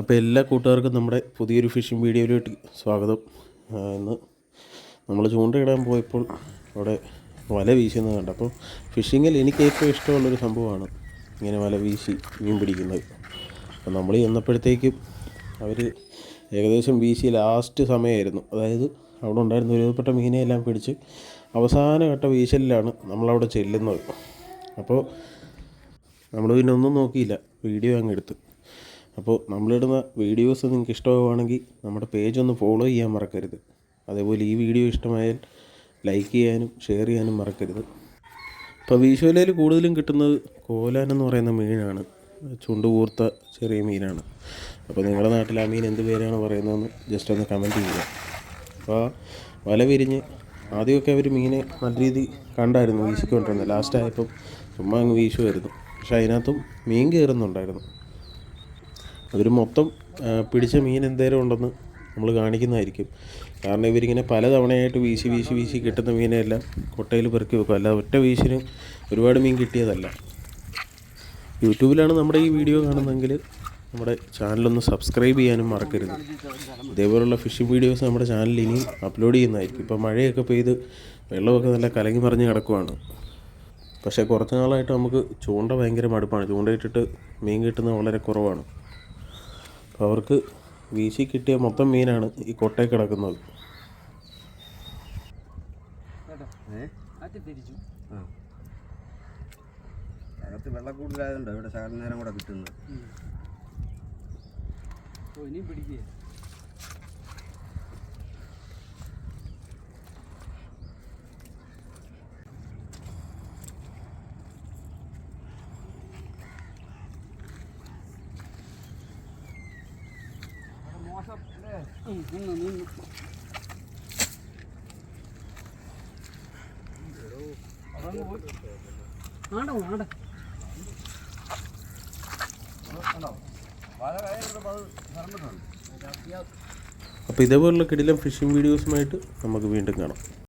അപ്പോൾ എല്ലാ കൂട്ടുകാർക്കും നമ്മുടെ പുതിയൊരു ഫിഷിംഗ് വീഡിയോയിലോട്ട് സ്വാഗതം. ഇന്ന് നമ്മൾ ചൂണ്ടയിടാൻ പോയപ്പോൾ അവിടെ വല വീശുന്നത് കണ്ട. അപ്പോൾ ഫിഷിങ്ങിൽ എനിക്ക് ഏറ്റവും ഇഷ്ടമുള്ളൊരു സംഭവമാണ് ഇങ്ങനെ വല വീശി മീൻ പിടിക്കുന്നത്. അപ്പോൾ നമ്മൾ ചെന്നപ്പോഴത്തേക്കും അവർ ഏകദേശം വീശി ലാസ്റ്റ് സമയമായിരുന്നു. അതായത് അവിടെ ഉണ്ടായിരുന്ന ഒരുവിധപ്പെട്ട മീനെ എല്ലാം പിടിച്ച് അവസാന ഘട്ട വീശലിലാണ് നമ്മളവിടെ ചെല്ലുന്നത്. അപ്പോൾ നമ്മൾ പിന്നെ ഒന്നും നോക്കിയില്ല. വീഡിയോ അങ്ങ് എടുത്ത്. അപ്പോൾ നമ്മളിടുന്ന വീഡിയോസ് നിങ്ങൾക്ക് ഇഷ്ടമാവുകയാണെങ്കിൽ നമ്മുടെ പേജ് ഒന്ന് ഫോളോ ചെയ്യാൻ മറക്കരുത്. അതേപോലെ ഈ വീഡിയോ ഇഷ്ടമായാൽ ലൈക്ക് ചെയ്യാനും ഷെയർ ചെയ്യാനും മറക്കരുത്. ഇപ്പോൾ വീശോലയിൽ കൂടുതലും കിട്ടുന്നത് കോലാൻ എന്ന് പറയുന്ന മീനാണ്. ചുണ്ട് കൂർത്ത ചെറിയ മീനാണ്. അപ്പോൾ നിങ്ങളുടെ നാട്ടിൽ ആ മീൻ എന്ത് പേരാണ് പറയുന്നതെന്ന് ജസ്റ്റ് ഒന്ന് കമന്റ് ചെയ്യുക. അപ്പോൾ വല വിരിഞ്ഞ് ആദ്യമൊക്കെ അവർ മീനെ നല്ല രീതി കണ്ടായിരുന്നു വീശിക്കൊണ്ടിരുന്നത്. ലാസ്റ്റ് ആയപ്പം ചുമ്മാ അങ്ങ് വീശുമായിരുന്നു. പക്ഷേ അതിനകത്തും മീൻ കയറുന്നുണ്ടായിരുന്നു. അവർ മൊത്തം പിടിച്ച മീൻ എന്തേലും ഉണ്ടെന്ന് നമ്മൾ കാണിക്കുന്നതായിരിക്കും. കാരണം ഇവരിങ്ങനെ പല തവണയായിട്ട് വീശി വീശി വീശി കിട്ടുന്ന മീനെല്ലാം കൊട്ടയിൽ പെറുക്കി വെക്കും. അല്ല ഒറ്റ വീശിന് ഒരുപാട് മീൻ കിട്ടിയതല്ല. യൂട്യൂബിലാണ് നമ്മുടെ ഈ വീഡിയോ കാണുന്നതെങ്കിൽ നമ്മുടെ ചാനലൊന്ന് സബ്സ്ക്രൈബ് ചെയ്യാനും മറക്കരുത്. ഇതേപോലുള്ള ഫിഷിംഗ് വീഡിയോസ് നമ്മുടെ ചാനലിൽ ഇനി അപ്ലോഡ് ചെയ്യുന്നതായിരിക്കും. ഇപ്പോൾ മഴയൊക്കെ പെയ്ത് വെള്ളമൊക്കെ നല്ല കലങ്ങി മറിഞ്ഞ് കിടക്കുവാണ്. പക്ഷേ കുറച്ച് നാളായിട്ട് നമുക്ക് ചൂണ്ട ഭയങ്കര മടുപ്പാണ്. ചൂണ്ടയിട്ടിട്ട് മീൻ കിട്ടുന്നത് വളരെ കുറവാണ്. അപ്പോൾ അവർക്ക് വീശി കിട്ടിയ മൊത്തം മീനാണ് ഈ കൊട്ടയിൽ കിടക്കുന്നത്. അകത്ത് വെള്ളക്കൂടുതലായതുകൊണ്ടോ ഇവിടെ ശകലം നേരം കൂടെ കിട്ടുന്നത്. ഓ ഇനിയും പിടിക്കുക അപ്പോൾ ഇതേപോലുള്ള കിടിലം ഫിഷിംഗ് വീഡിയോസുമായിട്ട് നമുക്ക് വീണ്ടും കാണാം.